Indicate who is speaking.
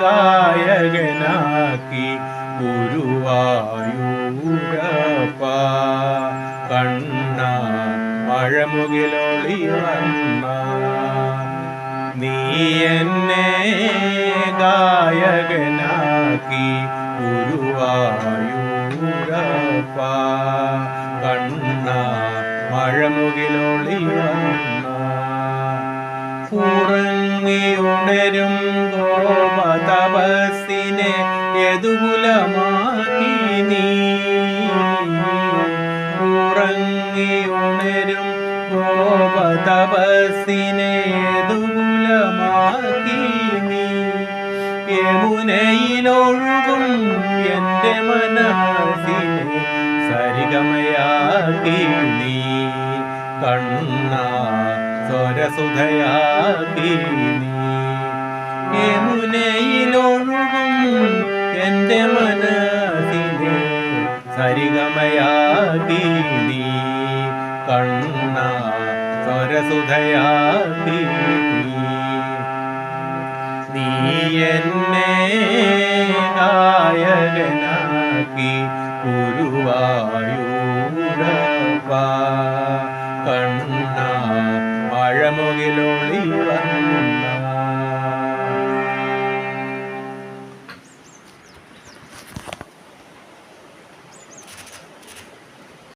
Speaker 1: ഗായകനാക്കി ഗുരുവായൂരപ്പ. കണ്ണ മഴമുകിലൊളി വന്ന നീ എന്നെ ഗായകനാക്കി ഗുരുവായൂരപ്പ. കണ്ണ മഴമുകിലൊളി വന്ന ഉറങ്ങിയുണരും ഗോപതപസ്സിനെ യതുകുലമാക്കി നീ. ഉറങ്ങിയുണരും ഗോപതപസ്സിനെ യദുകുലമാക്കി നീ. യമുനയിലൊഴുകും എന്റെ മനസ്സിനെ സരിഗമയാക്കി നീ. കണ്ണാ നീ യമുനയിലൊഴുകും എന്റെ മനസ്സിനെ സരിഗമയാതീനി കണ്ണ സ്വരസുധയാക്കി നീ എന്നെ ഗായകനാക്കി ഗുരുവായൂരപ്പ കണ്ണ മഴമുകിലൊളി വന്ന